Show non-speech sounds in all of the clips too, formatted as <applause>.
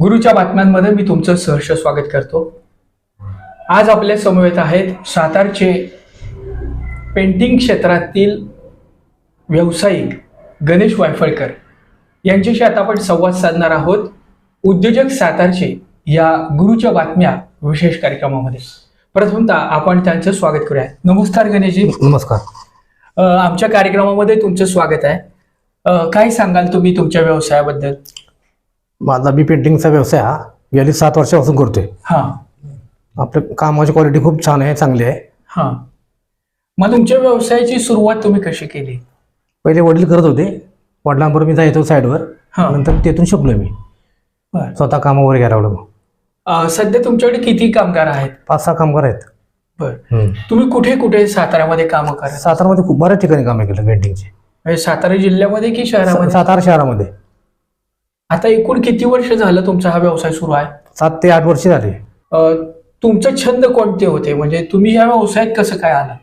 गुरुच्या बातम्यांमध्ये मी तुमचं सहर्ष स्वागत करतो. आज आपल्या समवेत आहेत सातारचे पेंटिंग क्षेत्रातील व्यावसायिक गणेश वायफळकर. यांच्याशी आता आपण संवाद साधणार आहोत. उद्योजक सातारचे या गुरुच्या बातम्या विशेष कार्यक्रमामध्ये. प्रथमतः आपण त्यांचं स्वागत करूया नमस्कार गणेशजी. नमस्कार. आमच्या कार्यक्रमामध्ये तुमचं स्वागत आहे. काय सांगाल तुम्ही तुमच्या व्यवसायाबद्दल? माझा बी पेंटिंगचा व्यवसाय हा गेली सात वर्षापासून करतोय. हां. आपल्या कामाची क्वालिटी खूप छान आहे चांगली आहे. हां. मग तुमच्या व्यवसायाची सुरुवात तुम्ही कशी केली? पहिले वडील करत होते. वडिलांबरोबर मी जायचो साईडवर. हां. नंतर तेथून शिकलोय मी. बरं. स्वतः कामावर घ्यायला लागलो. मग अ, सध्या तुमच्याकडे किती कामगार आहेत? पाच सहा कामगार आहेत. बर. हम्म. तुम्ही कुठे कुठे साताऱ्यामध्ये कामं करा सातारामध्ये खूप बऱ्याच ठिकाणी कामं केलं पेंटिंगची म्हणजे सातारा जिल्ह्यामध्ये की शहरामध्ये? सातारा शहरामध्ये. आता एकूण किती वर्ष झालं तुमचा हा व्यवसाय सुरू आहे? सात ते आठ वर्ष झाली. अ, तुमचे छंद कोणते होते? म्हणजे तुम्ही या व्यवसायात कसं काय आला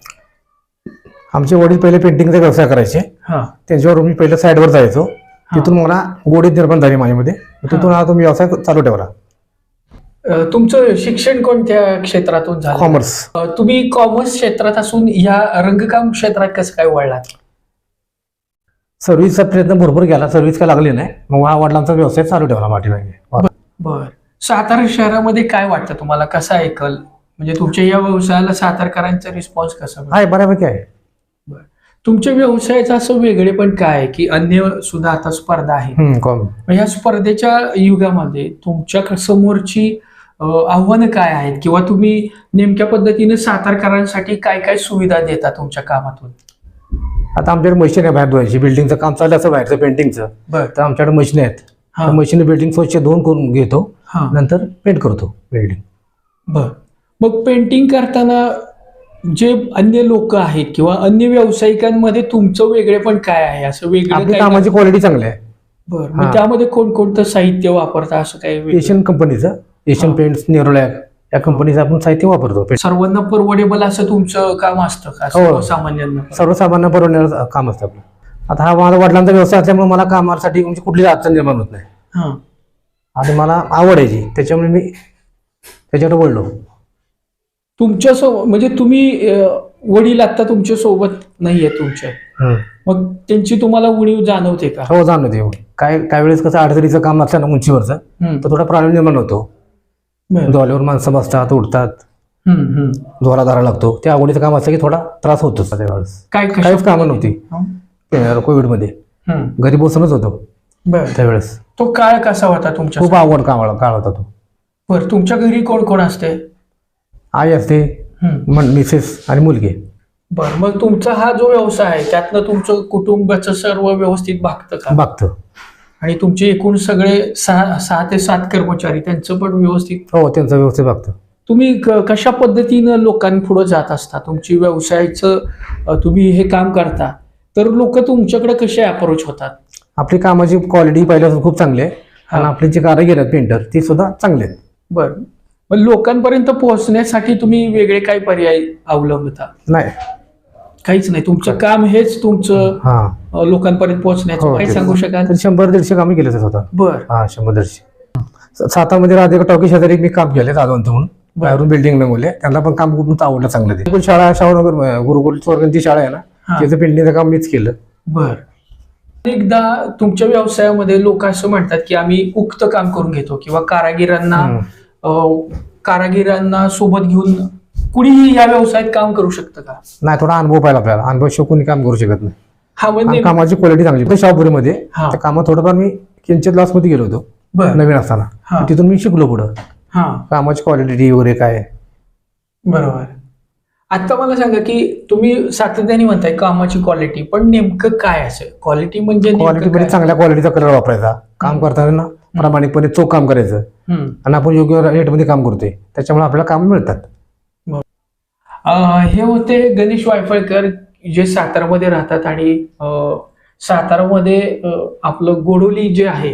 आमचे वडील पहिले पेंटिंगचा व्यवसाय करायचे. हा. त्यांच्यावर मी पहिलं साईडवर जायचो. तिथून मला गोडीत निर्माण झाली माझ्यामध्ये. तिथून हा. तुम्ही व्यवसाय चालू ठेवला. अ, तुमचं शिक्षण कोणत्या क्षेत्रातून झालं? कॉमर्स. अ, तुम्ही कॉमर्स क्षेत्रात असून या रंगकाम क्षेत्रात कसं काय वळलात? सर्व्हिसचा प्रयत्न भरपूर केला. सर्व्हिस काय लागली नाही. मग हा वडिलांचा व्यवसाय चालू ठेवला पाठीमागे बर. सातारा शहरामध्ये काय वाटतं तुम्हाला? कसा ऐकल म्हणजे तुमच्या या व्यवसायाला सातारकरांचा रिस्पॉन्स कसा? आहे बऱ्यापैकी आहे. तुमच्या व्यवसायाचं असं वेगळे पण काय आहे की अन्य सुद्धा आता स्पर्धा आहे? हम्म, कॉम मग या स्पर्धेच्या युगामध्ये तुमच्या क- समोरची अ, आव्हानं काय आहेत? किंवा तुम्ही नेमक्या पद्धतीने सातारकरांसाठी काय काय सुविधा देता तुमच्या कामातून? आता आमच्याकडे मशीन आहे बाहेर धुवायची. बिल्डिंगचं काम चाललं असं बाहेरचं पेंटिंगचं बर. तर आमच्याकडे मशीन आहेत. हा. मशीन बिल्डिंग स्वच्छ धुवून करून घेतो. नंतर पेंट करतो बिल्डिंग बर. मग पेंटिंग करताना जे अन्य लोक आहेत किंवा अन्य व्यावसायिकांमध्ये तुमचं वेगळे पण काय आहे? असं वेगळं कामाची क्वालिटी चांगली आहे. बर. त्यामध्ये कोणकोणतं साहित्य वापरता? असं काही? एशियन कंपनीचं एशियन. पेंट्स नेरोलॅक या कंपनीचं आपण साहित्य वापरतो. सर्वांना परवडेबल असं तुमचं काम असतं का? हो. सर्वसामान्यांना सर्वसामान्य परवडण्याचं काम असतं आपलं. आता हा माझा वडिलांचा व्यवसाय असल्यामुळे मला कामासाठी म्हणजे कुठलीच अडचण निर्माण होत नाही. हा. आणि मला आवड आहे जी त्याच्यामुळे मी त्याच्याकडे वळलो. तुमच्या सो म्हणजे तुम्ही अ, वडील आता तुमच्यासोबत नाहीये तुमच्या. हम्म. मग त्यांची तुम्हाला उणीव जाणवते का? हो जाणवते. काय काय वेळेस कसं अडचणीचं काम असलं ना उंचीवरचं हम्म, तर थोडा प्रॉब्लेम निर्माण होतो. बरं. डोल्यावर माणसं बसतात हम्म. जोरा धारा लागतो. त्या आवडीचं काम असलं की थोडा त्रास होतो त्यावेळेस. काय काहीच कामं नव्हती. हं? कोविडमध्ये. हम्म, घरी बसूनच होतो. बरं. त्यावेळेस. तो काळ कसा होता तुमच्या खूप आवड काळ काळ होता तो. बरं तुमच्या घरी कोण कोण असते? आई असते मिसेस आणि मुलगी. बरं मग तुमचा हा जो व्यवसाय आहे त्यातनं तुमचं कुटुंबाचं सर्व व्यवस्थित भागतं का? बघतं आणि तुमचे एकूण सगळे सहा सहा ते सात कर्मचारी त्यांचं पण व्यवस्थित? हो त्यांचं व्यवस्थित बघतं. तुम्ही कशा पद्धतीनं लोकांपुढे जात असता? तुमची व्यवसायाचं तुम्ही हे काम करता तर लोक तुमच्याकडे कसे अप्रोच होतात? आपली कामाची क्वालिटी पहिल्यापासून खूप चांगली आहे. आणि. आपली जी कारागीर आहेत पेंटर ती सुद्धा चांगली आहेत. बर. मग लोकांपर्यंत पोहोचण्यासाठी तुम्ही वेगळे काय पर्याय अवलंबता? नाही. काहीच नाही. तुमचं काम हेच तुमचं हा. अ, लोकांपर्यंत पोहोचण्याचं हो, काय ते- सांगू शकाल? तर शंभर दीडशे कामे केले स्वतः. बर. हा शंभर दीडशे. सातामध्ये राहते टॉकी शेजारी मी काम केले दादवंत म्हणून. बाहेरून बिल्डिंग नमवले त्यांना पण काम खूप आवडलं चांगलं ते. पण शाळा शाहूनगर गुरुकुल स्वर्गंती शाळा आहे ना हा. त्याचं पेंटिंगचं काम मीच केलं. बर. एकदा तुमच्या व्यवसायामध्ये लोक असं म्हणतात की आम्ही उक्त काम करून घेतो किंवा कारागिरांना हम्म. अ, कारागिरांना सोबत घेऊन कुणीही या व्यवसायात काम करू शकतं का? नाही थोडा अनुभव पाहिला आपल्याला. अनुभव शिवाय कोणी काम करू शकत नाही. हा आणि म्हणजे कामाची क्वालिटी चांगली. पण शाहपुरीमध्ये हा. त्या कामात थोडंफार मी किंचित लॉसमध्ये गेलो होतो. बर. नवीन असताना. हा. तिथून मी शिकलो पुढं. हा. कामाची क्वालिटी वगैरे काय? बरोबर. आता मला सांगा की तुम्ही सातत्याने म्हणताय कामाची क्वालिटी पण नेमकं काय असेल क्वालिटी म्हणजे नेमकं क्वालिटी मध्ये काय? चांगल्या क्वालिटीचा कलर वापरायचा. काम करताना ना प्रामाणिकपणे चोख काम करायचं. हम्म. आणि आपण योग्य रेटमध्ये काम करतोय. त्याच्यामुळे आपल्याला काम मिळतात. हे होते गणेश वायफळकर जे सातारामध्ये राहतात आणि सातारामध्ये आपलं गोडोली जे आहे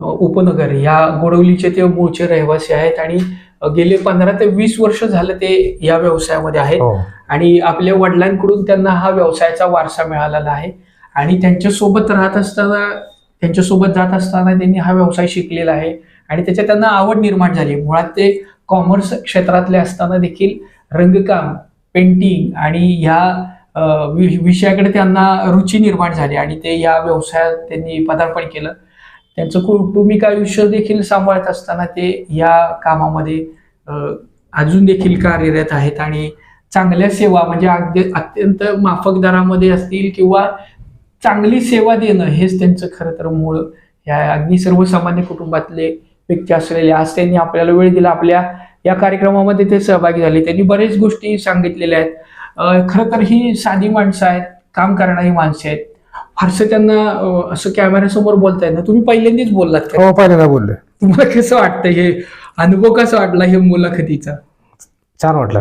उपनगर या गोडवलीचे ते मूळचे रहिवासी आहेत आणि गेले पंधरा ते वीस वर्ष झालं ते या व्यवसायामध्ये आहेत हो. आणि आपल्या वडिलांकडून त्यांना हा व्यवसायाचा वारसा मिळालेला आहे. आणि त्यांच्यासोबत राहत असताना त्यांच्यासोबत जात असताना त्यांनी हा व्यवसाय शिकलेला आहे. आणि त्याच्यात त्यांना आवड निर्माण झाली. मुळात ते कॉमर्स क्षेत्रातले असताना देखील रंगकाम पेंटिंग आणि ह्या वि- विषयाकडे त्यांना रुची निर्माण झाली आणि ते या व्यवसायात त्यांनी पदार्पण केलं. त्यांचं कौटुंबिक आयुष्य देखील सांभाळत असताना ते या कामामध्ये अजून देखील कार्यरत आहेत आणि चांगल्या सेवा म्हणजे अगदी अत्यंत माफक दरामध्ये असतील किंवा चांगली सेवा देणं हेच त्यांचं खरं तर मूळ. या अगदी सर्वसामान्य कुटुंबातले व्यक्ती असलेले आज त्यांनी आपल्याला वेळ दिला आपल्या या कार्यक्रमामध्ये ते सहभागी झाले. त्यांनी बरेच गोष्टी सांगितलेल्या आहेत. खरं तर ही साधी माणसं आहेत काम करणारी माणसं आहेत. फारसं त्यांना असं कॅमेऱ्यासमोर बोलता येत ना तुम्ही पहिल्यांदाच बोललात हो पहिल्यांदा बोलले तुम्हाला कसं वाटतं हे? अनुभव कसा वाटला हे मुलाखतीचा? छान वाटलं.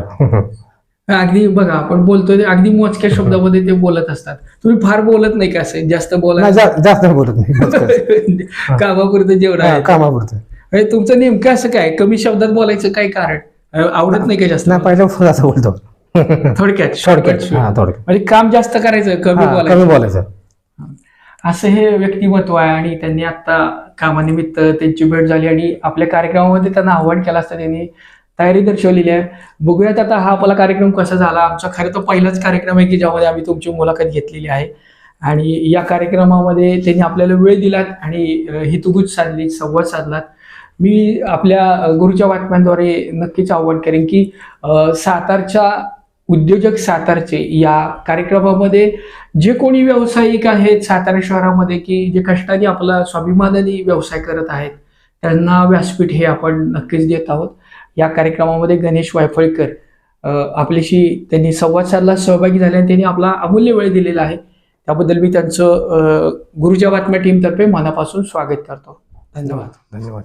अगदी बघा आपण बोलतोय अगदी मोजक्या शब्दामध्ये ते बोलत असतात. तुम्ही फार बोलत नाही का असं? जास्त नाही, बोला जा- जास्त बोलत नाही. <laughs> कामापुरतं जेवढं कामापुरतं. तुमचं नेमकं असं काय? कमी शब्दात बोलायचं काय कारण? आवडत नाही का जास्त? नाही पहिल्या असं बोलतो. थोडक्यात. थोडक्यात म्हणजे काम जास्त करायचं कमी बोलायचं कमी बोलायचं. असं हे व्यक्तिमत्व आहे आणि त्यांनी आता कामानिमित्त त्यांची भेट झाली आणि आपल्या कार्यक्रमामध्ये त्यांना आव्हान केलं असतं त्यांनी तयारी दर्शवलेली आहे. बघूयात आता हा आपला कार्यक्रम कसा झाला. आमचा खरं तर पहिलाच कार्यक्रम आहे की ज्यामध्ये आम्ही तुमची मुलाखत घेतलेली आहे. आणि या कार्यक्रमामध्ये त्यांनी आपल्याला वेळ दिलात आणि हितगुज साधली संवाद साधलात. मी आपल्या गुरुच्या बातम्यांद्वारे नक्कीच आव्हान करेन की सातारच्या उद्योजक सातारचे या कार्यक्रमामध्ये जे कोणी व्यावसायिक आहेत सातारा शहरामध्ये की जे कष्टाने आपला स्वाभिमानाने व्यवसाय करत आहेत त्यांना व्यासपीठ हे आपण नक्कीच देत आहोत. या कार्यक्रमामध्ये गणेश वायफळकर आपल्याशी त्यांनी संवाद साधला सहभागी झाले आणि त्यांनी आपला अमूल्य वेळ दिलेला आहे. त्याबद्दल मी त्यांचं गुरुजा गुरुच्या बातम्या टीमतर्फे मनापासून स्वागत करतो. धन्यवाद. धन्यवाद.